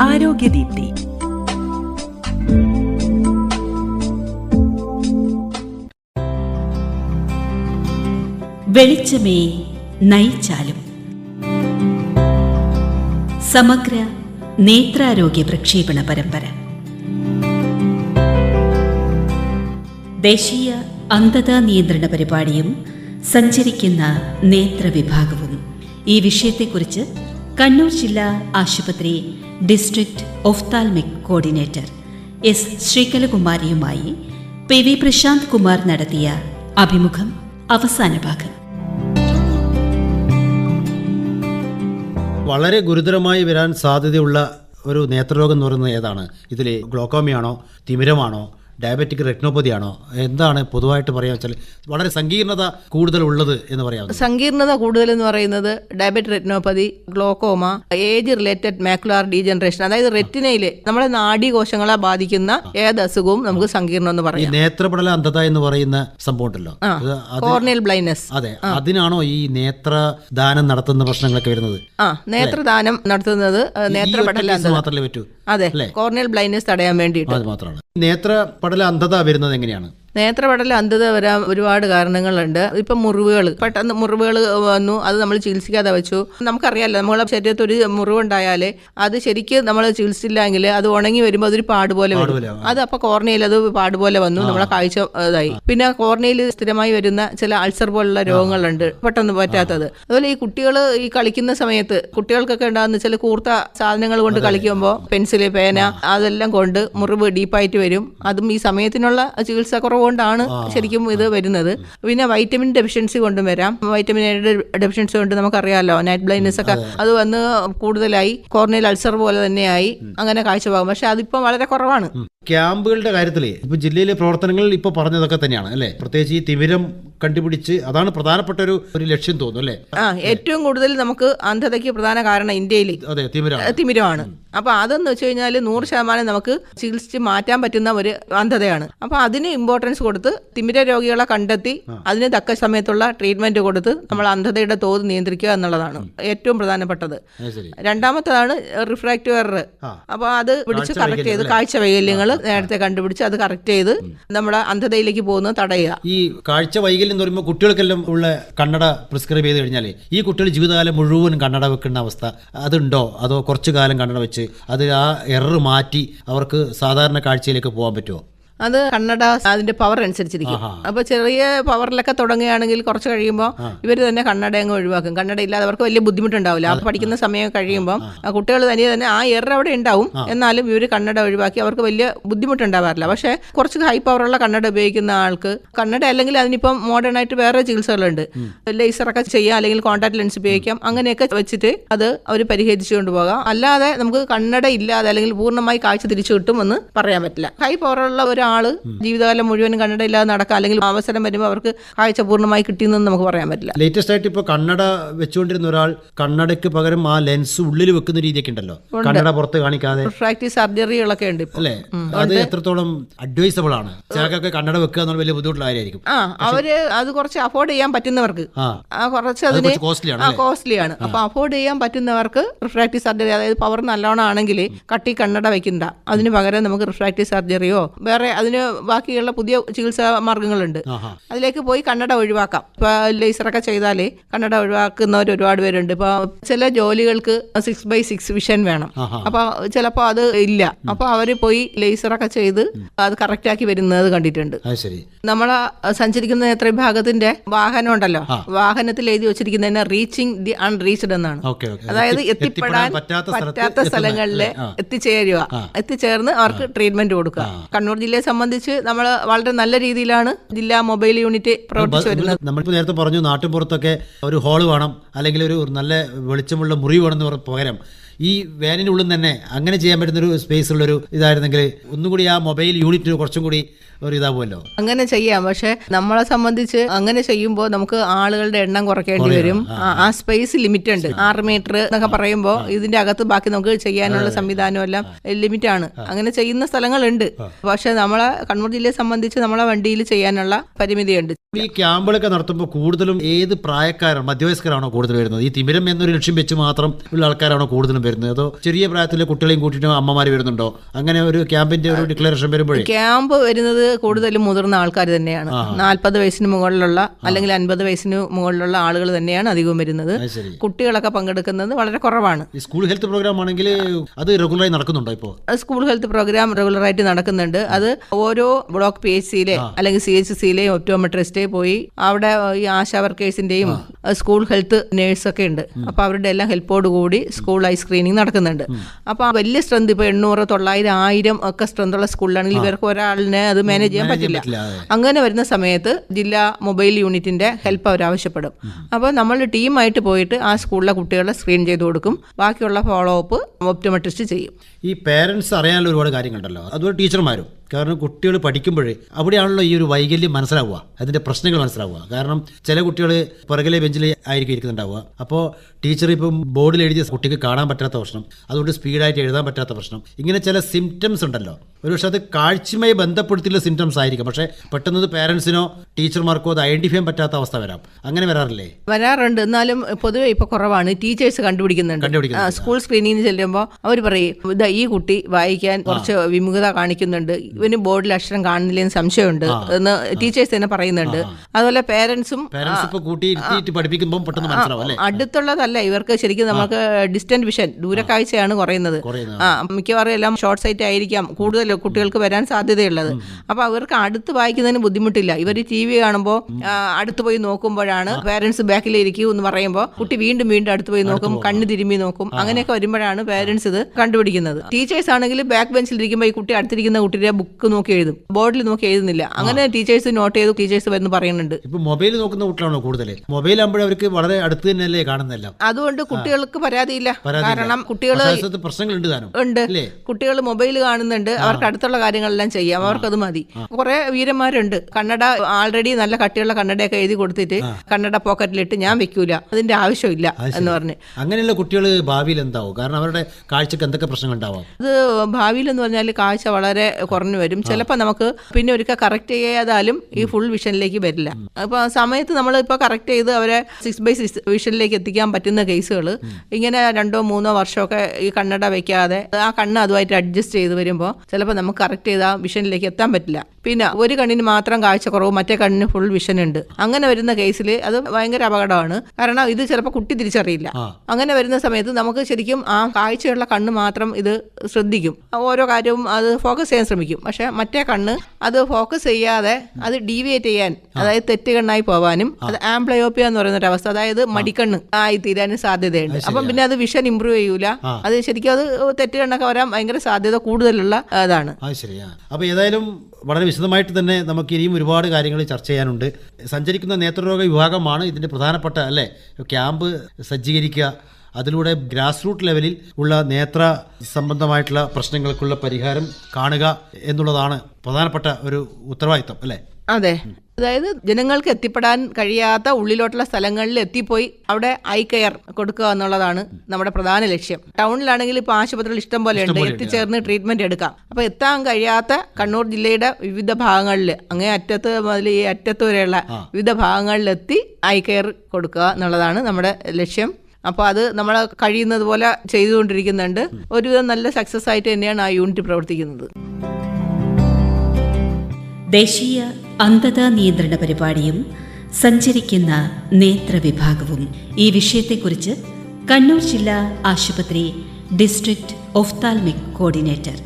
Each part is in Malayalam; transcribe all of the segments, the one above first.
ആരോഗ്യദീപ്തി. വെളിച്ചമേ നയിച്ചാലും. സമഗ്ര നേത്രാരോഗ്യ പ്രക്ഷേപണ പരമ്പര. ദേശീയ അന്ധതാ നിയന്ത്രണ പരിപാടിയും സഞ്ചരിക്കുന്ന നേത്രവിഭാഗവും ഈ വിഷയത്തെക്കുറിച്ച് കണ്ണൂർ ജില്ലാ ആശുപത്രി ഡിസ്ട്രിക്ട് ഒഫ്താൽമിക് കോർഡിനേറ്റർ എസ് ശ്രീകലകുമാരിയുമായി പി വി പ്രശാന്ത് കുമാർ നടത്തിയ അഭിമുഖം അവസാന ഭാഗം. വളരെ ഗുരുതരമായി വരാൻ സാധ്യതയുള്ള ഒരു നേത്രരോഗം എന്ന് പറയുന്നത് ഏതാണ്? ഇതിൽ ഗ്ലോക്കോമിയാണോ? തിമിരമാണോ? ഡയബറ്റിക് റെറ്റിനോപ്പതിയാണോ? എന്താണ് പൊതുവായിട്ട് പറയാൻ വെച്ചാൽ വളരെ സങ്കീർണത കൂടുതൽ ഉള്ളത് എന്ന് പറയാം സങ്കീർണത കൂടുതൽ എന്ന് പറയുന്നത് diabetic retinopathy glaucoma age related macular degeneration അതായത് റെറ്റിനയിലെ നമ്മുടെ നാഡീകോശങ്ങളെ ബാധിക്കുന്ന ഏത് അസുഖവും നമുക്ക് സങ്കീർണം എന്ന് പറയാം. നേത്രപടല അന്ധത എന്ന് പറയുന്ന സംഭവം ഉണ്ടല്ലോ. Corneal blindness. അതെ അതിനാണോ ഈ നേത്രദാനം നടത്തുന്ന പ്രശ്നങ്ങളൊക്കെ വരുന്നത്? ആ നേത്രദാനം നടത്തുന്നത് നേത്രപടല മാത്രമല്ലേ പറ്റൂ? അതെ. കോർണിയൽ ബ്ലൈൻഡ്നെസ് തടയാൻ വേണ്ടിയിട്ട്. അത് മാത്രമാണ്. നേത്രപടല അന്ധത വരുന്നത് എങ്ങനെയാണ്? നേത്രപടല അന്ധത വരാൻ ഒരുപാട് കാരണങ്ങളുണ്ട്. ഇപ്പം മുറിവുകൾ പെട്ടെന്ന് മുറിവുകൾ വന്നു. അത് നമ്മൾ ചികിത്സിക്കാതെ വെച്ചു. നമുക്കറിയാമല്ലോ നമ്മളെ ശരീരത്തിൽ ഒരു മുറിവുണ്ടായാൽ അത് ശരിക്കും നമ്മൾ ചികിത്സിച്ചില്ലെങ്കിൽ അത് ഉണങ്ങി വരുമ്പോൾ അതൊരു പാട് പോലെ വരും. അത് അപ്പോൾ കോർണിയയിൽ അത് പാട് പോലെ വന്നു. നമ്മളെ കാഴ്ച ഇതായി. പിന്നെ കോർണിയയിൽ സ്ഥിരമായി വരുന്ന ചില അൾസർ പോലുള്ള രോഗങ്ങളുണ്ട് പെട്ടെന്ന് പറ്റാത്തത്. അതുപോലെ ഈ കുട്ടികൾ ഈ കളിക്കുന്ന സമയത്ത് കുട്ടികൾക്കൊക്കെ ഉണ്ടാകുന്ന ചില കൂർത്ത സാധനങ്ങൾ കൊണ്ട് കളിക്കുമ്പോൾ പെൻസിൽ പേന അതെല്ലാം കൊണ്ട് മുറിവ് ഡീപ്പായിട്ട് വരും. അതും ഈ സമയത്തിനുള്ള ചികിത്സ കുറവുകൊണ്ടാണ് ശരിക്കും ഇത് വരുന്നത്. പിന്നെ വൈറ്റമിൻ ഡെഫിഷ്യൻസി കൊണ്ടും വരാം. വൈറ്റമിൻ എയുടെ ഡെഫിഷ്യൻസി കൊണ്ട് നമുക്കറിയാമല്ലോ നൈറ്റ് ബ്ലൈൻഡ്നെസ് ഒക്കെ അത്. വന്ന് കൂടുതലായി കോർണിയൽ അൾസർ പോലെ തന്നെയായി അങ്ങനെ കാഴ്ചപ്പാകും പക്ഷെ അതിപ്പം വളരെ കുറവാണ്. ക്യാമ്പുകളുടെ കാര്യത്തിൽ ഇപ്പൊ ജില്ലയിലെ പ്രവർത്തനങ്ങൾ ഇപ്പൊ പറഞ്ഞതൊക്കെ തന്നെയാണ് അല്ലേ? പ്രത്യേകിച്ച് ഈ തിമിരം കണ്ടുപിടിച്ച് അതാണ് പ്രധാനപ്പെട്ട ഒരു ഒരു ലക്ഷ്യം തോന്നുന്നു അല്ലേ? ആ ഏറ്റവും കൂടുതൽ നമുക്ക് അന്ധതയ്ക്ക് പ്രധാന കാരണം ഇന്ത്യയിൽ അതെ തിമിരം തിമിരമാണ്. അപ്പൊ അതെന്ന് വെച്ച് കഴിഞ്ഞാൽ നൂറ് ശതമാനം നമുക്ക് ചികിത്സിച്ച് മാറ്റാൻ പറ്റുന്ന ഒരു അന്ധതയാണ്. അപ്പൊ അതിന് ഇമ്പോർട്ടൻസ് കൊടുത്ത് തിമിര രോഗികളെ കണ്ടെത്തി അതിന് തക്ക സമയത്തുള്ള ട്രീറ്റ്മെന്റ് കൊടുത്ത് നമ്മൾ അന്ധതയുടെ തോത് നിയന്ത്രിക്കുക എന്നുള്ളതാണ് ഏറ്റവും പ്രധാനപ്പെട്ടത്. രണ്ടാമത്തതാണ് റിഫ്രാക്റ്റീവ് എറർ അപ്പോൾ അപ്പൊ അത് പിടിച്ച് കറക്റ്റ് ചെയ്ത് കാഴ്ച വൈകല്യങ്ങൾ നേരത്തെ കണ്ടുപിടിച്ച് അത് കറക്റ്റ് ചെയ്ത് നമ്മുടെ അന്ധതയിലേക്ക് പോകുന്നത് തടയുക. ഈ കാഴ്ച വൈകല്യം എന്ന് പറയുമ്പോൾ കുട്ടികൾക്കെല്ലാം ഉള്ള കണ്ണട പ്രിസ്ക്രൈബ് ചെയ്ത് കഴിഞ്ഞാൽ ഈ കുട്ടികൾ ജീവിതകാലം മുഴുവൻ കണ്ണട വെക്കുന്ന അവസ്ഥ അതുണ്ടോ? അതോ കുറച്ചു കാലം കണ്ണട വെച്ച് അത് ആ എറർ മാറ്റി അവർക്ക് സാധാരണ കാഴ്ചയിലേക്ക് പോകാൻ പറ്റുമോ? അത് കണ്ണട അതിന്റെ പവർ അനുസരിച്ചിരിക്കും. അപ്പൊ ചെറിയ പവറിലൊക്കെ തുടങ്ങുകയാണെങ്കിൽ കുറച്ച് കഴിയുമ്പോൾ ഇവർ തന്നെ കണ്ണട അങ്ങ് ഒഴിവാക്കും. കണ്ണട ഇല്ലാതെ അവർക്ക് വലിയ ബുദ്ധിമുട്ടുണ്ടാവില്ല. ആ. പഠിക്കുന്ന സമയം കഴിയുമ്പോൾ കുട്ടികൾ തനിയെ തന്നെ ആ എറർ അവിടെ ഉണ്ടാവും. എന്നാലും ഇവർ കണ്ണട ഒഴിവാക്കി അവർക്ക് വലിയ ബുദ്ധിമുട്ടുണ്ടാവാറില്ല. പക്ഷെ കുറച്ച് ഹൈ പവറുള്ള കണ്ണട ഉപയോഗിക്കുന്ന ആൾക്ക് കണ്ണട അല്ലെങ്കിൽ അതിനിപ്പം മോഡേൺ ആയിട്ട് വേറെ ചികിത്സകളുണ്ട്. ലേസറൊക്കെ ചെയ്യാം അല്ലെങ്കിൽ കോൺടാക്ട് ലെൻസ് ഉപയോഗിക്കാം. അങ്ങനെയൊക്കെ വെച്ചിട്ട് അത് അവർ പരിഹരിച്ചു കൊണ്ടുപോകാം. അല്ലാതെ നമുക്ക് കണ്ണട ഇല്ലാതെ അല്ലെങ്കിൽ പൂർണമായി കാഴ്ച തിരിച്ചു കിട്ടുമെന്ന് പറയാൻ പറ്റില്ല. ഹൈ പവറുള്ള ഒരാൾ ജീവിതകാലം മുഴുവൻ കണ്ണട ഇല്ലാതെ നടക്കുക അല്ലെങ്കിൽ അവസരം വരുമ്പോൾ അവർക്ക് കാഴ്ച പൂർണമായി കിട്ടിയെന്ന് നമുക്ക് പറയാൻ പറ്റില്ല. ലേറ്റസ്റ്റ് ആയിട്ട് ഇപ്പോൾ കണ്ണട വെച്ചുകൊണ്ടിരുന്ന ഒരാൾ കണ്ണടയ്ക്ക് പകരം ആ ലെൻസ് ഉള്ളിൽ വെക്കുന്ന രീതിയൊക്കെ ഉണ്ടല്ലോ. കണ്ണട പുറത്ത് കാണിക്കാതെ. സർജറികളൊക്കെ ഉണ്ട് അല്ലേ? അത് എത്രത്തോളം അഡ്വൈസബിൾ ആണ്? ചിലക്കൊക്കെ കണ്ണട വെക്കുക എന്നുള്ള വലിയ ബുദ്ധിമുട്ടുള്ള കാര്യമായിരിക്കും. ആ അവർ അത് കുറച്ച് അഫോർഡ് ചെയ്യാൻ പറ്റുന്നവർക്ക്. കുറച്ച് അത് അതിന് കോസ്റ്റ്ലിയാണ് costly കോസ്റ്റ്ലി ആണ്. അപ്പൊ അഫോർഡ് ചെയ്യാൻ പറ്റുന്നവർക്ക് റിഫ്രാക്റ്റീവ് സർജറി അതായത് പവർ നല്ലോണം ആണെങ്കിൽ കട്ടി കണ്ണട വെക്കണ്ട. അതിന് പകരം നമുക്ക് റിഫ്രാക്റ്റീവ് സർജറിയോ വേറെ അതിന് ബാക്കിയുള്ള പുതിയ ചികിത്സാ മാർഗങ്ങളുണ്ട്. അതിലേക്ക് പോയി കണ്ണട ഒഴിവാക്കാം. ഇപ്പൊ ലേസറൊക്കെ ചെയ്താലേ കണ്ണട ഒഴിവാക്കുന്നവർ ഒരുപാട് പേരുണ്ട്. ഇപ്പൊ ചില ജോലികൾക്ക് സിക്സ് ബൈ സിക്സ് വിഷൻ വേണം. അപ്പൊ ചിലപ്പോ അത് ഇല്ല. അപ്പൊ അവർ പോയി ലേസറൊക്കെ ചെയ്ത് അത് കറക്റ്റ് ആക്കി വരുന്നത് കണ്ടിട്ടുണ്ട്. നമ്മളെ സഞ്ചരിക്കുന്ന നേത്ര വിഭാഗത്തിന്റെ വാഹനം ഉണ്ടല്ലോ. വാഹനത്തിൽ എഴുതി വെച്ചിരിക്കുന്നതിന് റീച്ചിങ് ദി അൺറീച്ച്ഡ് എന്നാണ്. അതായത് എത്തിപ്പെടാൻ പറ്റാത്ത സ്ഥലങ്ങളിലെ. എത്തിച്ചേരുക. എത്തിച്ചേർന്ന് അവർക്ക് ട്രീറ്റ്മെന്റ് കൊടുക്കുക. കണ്ണൂർ ജില്ലയെ സംബന്ധിച്ച് നമ്മൾ വളരെ നല്ല രീതിയിലാണ് ജില്ലാ മൊബൈൽ യൂണിറ്റ് പ്രവർത്തിച്ചു വരുന്നത്. നമ്മളിപ്പോൾ നേരത്തെ പറഞ്ഞു നാട്ടിൻപുറത്തൊക്കെ ഒരു ഹാൾ വേണം അല്ലെങ്കിൽ ഒരു നല്ല വെളിച്ചമുള്ള മുറി വേണം എന്ന് പകരം ഈ വാനിനുള്ളിൽ തന്നെ അങ്ങനെ ചെയ്യാൻ പറ്റുന്ന ഒരു സ്പേസ് ഉള്ളൊരു ഇതായിരുന്നെങ്കിൽ ഒന്നുകൂടി ആ മൊബൈൽ യൂണിറ്റ് കുറച്ചും കൂടി ഒരു ഇതാവുമല്ലോ. അങ്ങനെ ചെയ്യാം. പക്ഷെ നമ്മളെ സംബന്ധിച്ച് അങ്ങനെ ചെയ്യുമ്പോൾ നമുക്ക് ആളുകളുടെ എണ്ണം കുറയ്ക്കേണ്ടി വരും. ആ- ആ സ്പേസ് ലിമിറ്റ് ഉണ്ട്. ആറ് മീറ്റർ എന്നൊക്കെ പറയുമ്പോൾ ഇതിന്റെ അകത്ത് ബാക്കി നമുക്ക് ചെയ്യാനുള്ള സംവിധാനം എല്ലാം ലിമിറ്റ് ആണ്. അങ്ങനെ ചെയ്യുന്ന സ്ഥലങ്ങളുണ്ട്. പക്ഷെ നമ്മളെ കണ്ണൂർ ജില്ലയെ സംബന്ധിച്ച് നമ്മളെ വണ്ടിയിൽ ചെയ്യാനുള്ള പരിമിതിയുണ്ട്. ഈ ക്യാമ്പുകളൊക്കെ നടത്തുമ്പോൾ കൂടുതലും ഏത് പ്രായക്കാരാണ് മധ്യവയസ്കരാണോ കൂടുതൽ വരുന്നത്? ഈ തിമിരം എന്നൊരു ലക്ഷ്യം വെച്ച് മാത്രം ഉള്ള ആൾക്കാരാണോ കൂടുതലും വരുന്നത്? അതോ ചെറിയ പ്രായത്തിലെ കുട്ടികളെയും കൂട്ടിയിട്ട് അമ്മമാര് വരുന്നുണ്ടോ? അങ്ങനെ ഒരു ക്യാമ്പിന്റെ ഒരു ഡിക്ലറേഷൻ വരുമ്പോഴേ? ക്യാമ്പ് വരുന്നത് കൂടുതലും മുതിർന്ന ആൾക്കാർ തന്നെയാണ്. നാൽപ്പത് വയസ്സിന് മുകളിലുള്ള അല്ലെങ്കിൽ അൻപത് വയസ്സിന് മുകളിലുള്ള ആളുകൾ തന്നെയാണ് അധികവും വരുന്നത്. കുട്ടികളൊക്കെ പങ്കെടുക്കുന്നത് വളരെ കുറവാണ്. സ്കൂൾ ഹെൽത്ത് പ്രോഗ്രാം ആണെങ്കിൽ അത് റെഗുലറായി നടക്കുന്നുണ്ടോ ഇപ്പോൾ സ്കൂൾ ഹെൽത്ത് പ്രോഗ്രാം റെഗുലർ ആയിട്ട് നടക്കുന്നുണ്ട്. അത് ഓരോ ബ്ലോക്ക് പി എച്ച് സിയിലെ അല്ലെങ്കിൽ സി എച്ച് സിയിലെ ഒപ്റ്റോമെട്രിസ്റ്റേ പോയി അവിടെ ഈ ആശാ വർക്കേഴ്സിന്റെയും സ്കൂൾ ഹെൽത്ത് നേഴ്സൊക്കെ ഉണ്ട്. അപ്പൊ അവരുടെ എല്ലാം ഹെൽപ്പോട് കൂടി സ്കൂൾ ഐ സ്ക്രീനിങ് നടക്കുന്നുണ്ട്. അപ്പൊ ആ വലിയ സ്ട്രെങ്ത് ഇപ്പൊ എണ്ണൂറ് തൊള്ളായിരം ആയിരം ഒക്കെ സ്ട്രെങ്ത് ഉള്ള സ്കൂളിലാണെങ്കിൽ ഇവർക്ക് ഒരാളിനെ അത് മാനേജ് ചെയ്യാൻ പറ്റില്ല. പറ്റില്ല, അങ്ങനെ വരുന്ന സമയത്ത് ജില്ലാ മൊബൈൽ യൂണിറ്റിന്റെ ഹെൽപ്പ് അവർ ആവശ്യപ്പെടും. അപ്പോൾ നമ്മൾ ടീമായിട്ട് പോയിട്ട് ആ സ്കൂളിലെ കുട്ടികളെ സ്ക്രീൻ ചെയ്ത് കൊടുക്കും. ബാക്കിയുള്ള ഫോളോ അപ്പ് ഓപ്റ്റോമെട്രിസ്റ്റ് ചെയ്യും. ഈ പേരൻസ് അറിയാനുള്ള ഒരുപാട് കാര്യങ്ങളുണ്ടല്ലോ. അതുപോലെ ടീച്ചർമാരും. കാരണം കുട്ടികൾ പഠിക്കുമ്പോഴേ അവിടെയാണല്ലോ ഈ ഒരു വൈകല്യം മനസ്സിലാവുക. അതിന്റെ പ്രശ്നങ്ങൾ മനസ്സിലാവുക. കാരണം ചില കുട്ടികൾ പുറകിലെ ബെഞ്ചിൽ ആയിരിക്കും ഇരിക്കുന്നുണ്ടാവുക. അപ്പോൾ ടീച്ചർ ഇപ്പം ബോർഡിൽ എഴുതിയ കുട്ടിക്ക് കാണാൻ പറ്റാത്ത പ്രശ്നം അതുകൊണ്ട് സ്പീഡായിട്ട് എഴുതാൻ പറ്റാത്ത പ്രശ്നം ഇങ്ങനെ ചില സിംറ്റംസ് ഉണ്ടല്ലോ. ഒരു പക്ഷേ അത് കാഴ്ചയുമായി ബന്ധപ്പെടുത്തിയുള്ള സിംറ്റംസ് ആയിരിക്കും. പക്ഷേ പെട്ടെന്ന് പേരൻസിനോ ടീച്ചർമാർക്കോ അത് ഐഡന്റിഫൈ ചെയ്യാൻ പറ്റാത്ത അവസ്ഥ വരാം. അങ്ങനെ വരാറില്ലേ? വരാറുണ്ട്. എന്നാലും പൊതുവെ ഇപ്പൊ കുറവാണ്. ടീച്ചേഴ്സ് കണ്ടുപിടിക്കുന്നുണ്ട്. സ്കൂൾ സ്ക്രീനിങ്ങിന് ചെല്ലുമ്പോൾ അവർ പറയും ഇതാ ഈ കുട്ടി വായിക്കാൻ കുറച്ച് വിമുഖത കാണിക്കുന്നുണ്ട്. ഇവന് ബോർഡിൽ അക്ഷരം കാണുന്നില്ലെന്ന് സംശയമുണ്ട് എന്ന് ടീച്ചേഴ്സ് തന്നെ പറയുന്നുണ്ട്. അതുപോലെ പേരൻസും അടുത്തുള്ളതല്ല. ഇവർക്ക് ശരിക്കും നമുക്ക് ഡിസ്റ്റന്റ് വിഷൻ ദൂരക്കാഴ്ചയാണ് കുറയുന്നത്. മിക്കവാറും എല്ലാം ഷോർട്ട് സൈറ്റ് ആയിരിക്കാം. കൂടുതൽ കുട്ടികൾക്ക് വരാൻ സാധ്യതയുള്ളത്. അപ്പൊ അവർക്ക് അടുത്ത് വായിക്കുന്നതിന് ബുദ്ധിമുട്ടില്ല. ഇവർ ടി വി കാണുമ്പോൾ അടുത്ത് പോയി നോക്കുമ്പോഴാണ് പേരൻസ് ബാക്കിൽ ഇരിക്കൂ എന്ന് പറയുമ്പോൾ കുട്ടി വീണ്ടും വീണ്ടും അടുത്ത് പോയി നോക്കും കണ്ണ് തിരുമ്പി നോക്കും. അങ്ങനെയൊക്കെ വരുമ്പോഴാണ് പേരൻസ് ഇത് കണ്ടുപിടിക്കുന്നത്. ടീച്ചേഴ്സ് ആണെങ്കിൽ ബാക്ക് ബെഞ്ചിൽ ഇരിക്കുമ്പോൾ ഈ കുട്ടി അടുത്തിരിക്കുന്ന കുട്ടിയുടെ ബുക്ക് നോക്കി എഴുതും. ബോർഡിൽ നോക്കി എഴുതുന്നില്ല. അങ്ങനെ ടീച്ചേഴ്സ് നോട്ട് ചെയ്ത് ടീച്ചേഴ്സ് വരുന്നു പറയുന്നുണ്ട്. ഇപ്പൊ മൊബൈൽ നോക്കുന്ന കുട്ടികളാണോ കൂടുതൽ മൊബൈൽ ആകുമ്പോഴേ അവർക്ക് വളരെ അടുത്ത് തന്നെയല്ലേ കാണുന്നില്ല അതുകൊണ്ട് കുട്ടികൾക്ക് പരാതിയില്ല. കാരണം കുട്ടികൾ പ്രശ്നങ്ങളുണ്ട് താനും. ഉണ്ട്. കുട്ടികൾ മൊബൈൽ കാണുന്നുണ്ട്. അവർക്ക് അടുത്തുള്ള കാര്യങ്ങളെല്ലാം ചെയ്യാം. അവർക്കത് മതി. കുറെ വീരന്മാരുണ്ട്. കണ്ണട ആൾറെഡി നല്ല കട്ടിയുള്ള കണ്ണടയൊക്കെ എഴുതി കൊടുത്തിട്ട് കണ്ണട പോക്കറ്റിലിട്ട് ഞാൻ വെക്കൂല. അതിന്റെ ആവശ്യമില്ല എന്ന് പറഞ്ഞ്. അങ്ങനെയുള്ള കുട്ടികൾ ഭാവിയിൽ എന്താവും? കാരണം അവരുടെ കാഴ്ചക്ക് എന്തൊക്കെ പ്രശ്നങ്ങൾ ഉണ്ടാവാം? അത് ഭാവിയിൽ എന്ന് പറഞ്ഞാൽ കാഴ്ച വളരെ കുറഞ്ഞു വരും. ചിലപ്പോൾ നമുക്ക് പിന്നെ ഒരിക്കൽ കറക്റ്റ് ചെയ്യാതാലും ഈ ഫുൾ വിഷനിലേക്ക് വരില്ല. അപ്പൊ ആ സമയത്ത് നമ്മൾ ഇപ്പൊ കറക്റ്റ് ചെയ്ത് അവരെ സിക്സ് ബൈ സിക്സ് വിഷനിലേക്ക് എത്തിക്കാൻ പറ്റുന്ന കേസുകൾ ഇങ്ങനെ രണ്ടോ മൂന്നോ വർഷമൊക്കെ ഈ കണ്ണട വെക്കാതെ ആ കണ്ണ് അതുമായിട്ട് അഡ്ജസ്റ്റ് ചെയ്ത് വരുമ്പോൾ ചിലപ്പോൾ നമുക്ക് കറക്റ്റ് ചെയ്ത് ആ വിഷനിലേക്ക് എത്താൻ പറ്റില്ല. പിന്നെ ഒരു കണ്ണിന് മാത്രം കാഴ്ച കുറവ് മറ്റേ കണ്ണിന് ഫുൾ വിഷൻ ഉണ്ട്. അങ്ങനെ വരുന്ന കേസിൽ അത് ഭയങ്കര അപകടമാണ്. കാരണം ഇത് ചിലപ്പോൾ കുട്ടി തിരിച്ചറിയില്ല. അങ്ങനെ വരുന്ന സമയത്ത് നമുക്ക് ശരിക്കും ആ കാഴ്ചയുള്ള കണ്ണ് മാത്രം ഇത് ശ്രദ്ധിക്കും. ഓരോ കാര്യവും അത് ഫോക്കസ് ചെയ്യാൻ ശ്രമിക്കും. പക്ഷെ മറ്റേ കണ്ണ് അത് ഫോക്കസ് ചെയ്യാതെ അത് ഡീവിയേറ്റ് ചെയ്യാൻ അതായത് തെറ്റ് കണ്ണായി പോവാനും അത് ആംപ്ലയോപ്പിയ എന്ന് പറയുന്ന ഒരു അവസ്ഥ അതായത് മടിക്കണ്ണ് ആയി തീരാനും സാധ്യതയുണ്ട് അപ്പം പിന്നെ അത് വിഷൻ ഇമ്പ്രൂവ് ചെയ്യൂല. അത് ശരിക്കും അത് തെറ്റ് കണ്ണൊക്കെ വരാൻ ഭയങ്കര സാധ്യത കൂടുതലുള്ള അതാണ് അപ്പോൾ ഏതായാലും വളരെ വിശദമായിട്ട് തന്നെ നമുക്ക് ഇനിയും ഒരുപാട് കാര്യങ്ങൾ ചർച്ച ചെയ്യാനുണ്ട്. സഞ്ചരിക്കുന്ന നേത്രരോഗ വിഭാഗമാണ് ഇതിന്റെ പ്രധാനപ്പെട്ട അല്ലേ? ക്യാമ്പ് സജ്ജീകരിക്കുക. അതിലൂടെ ഗ്രാസ് റൂട്ട് ലെവലിൽ ഉള്ള നേത്ര സംബന്ധമായിട്ടുള്ള പ്രശ്നങ്ങൾക്കുള്ള പരിഹാരം കാണുക എന്നുള്ളതാണ് പ്രധാനപ്പെട്ട ഒരു ഉത്തരവാദിത്തം അല്ലേ? അതെ. അതായത് ജനങ്ങൾക്ക് എത്തിപ്പെടാൻ കഴിയാത്ത ഉള്ളിലോട്ടുള്ള സ്ഥലങ്ങളിൽ എത്തിപ്പോയി അവിടെ ഐ കെയർ കൊടുക്കുക എന്നുള്ളതാണ് നമ്മുടെ പ്രധാന ലക്ഷ്യം. ടൗണിലാണെങ്കിൽ ഇപ്പോൾ ആശുപത്രികൾ ഇഷ്ടം പോലെ ഉണ്ട്. എത്തിച്ചേർന്ന് ട്രീറ്റ്മെന്റ് എടുക്കാം. അപ്പോൾ എത്താൻ കഴിയാത്ത കണ്ണൂർ ജില്ലയുടെ വിവിധ ഭാഗങ്ങളിൽ അങ്ങേ അറ്റത്ത് മുതൽ ഈ അറ്റത്ത് വരെയുള്ള വിവിധ ഭാഗങ്ങളിലെത്തി ഐ കെയർ കൊടുക്കുക എന്നുള്ളതാണ് നമ്മുടെ ലക്ഷ്യം. അപ്പോൾ അത് നമ്മൾ കഴിയുന്നത് പോലെ ചെയ്തുകൊണ്ടിരിക്കുന്നുണ്ട്. ഒരുവിധം നല്ല സക്സസ് ആയിട്ട് തന്നെയാണ് ആ യൂണിറ്റ് പ്രവർത്തിക്കുന്നത്. ദേശീയ അന്ധതാ നിയന്ത്രണ പരിപാടിയും സഞ്ചരിക്കുന്ന നേത്രവിഭാഗവും ഈ വിഷയത്തെക്കുറിച്ച് കണ്ണൂർ ജില്ലാ ആശുപത്രി ഡിസ്ട്രിക്ട് ഒഫ്താൽമിക് കോർഡിനേറ്റർ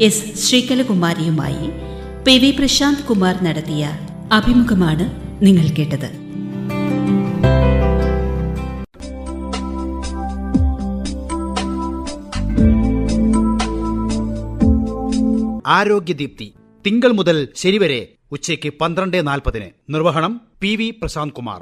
എസ് ശ്രീകലകുമാരിയുമായി പി വി പ്രശാന്ത് കുമാർ നടത്തിയ അഭിമുഖമാണ് നിങ്ങൾ കേട്ടത്. ആരോഗ്യദീപ്തി. തിങ്കൾ മുതൽ ശനി വരെ ഉച്ചയ്ക്ക് പന്ത്രണ്ട് നാൽപ്പതിന് നിർവഹണം പി വി പ്രശാന്ത് കുമാർ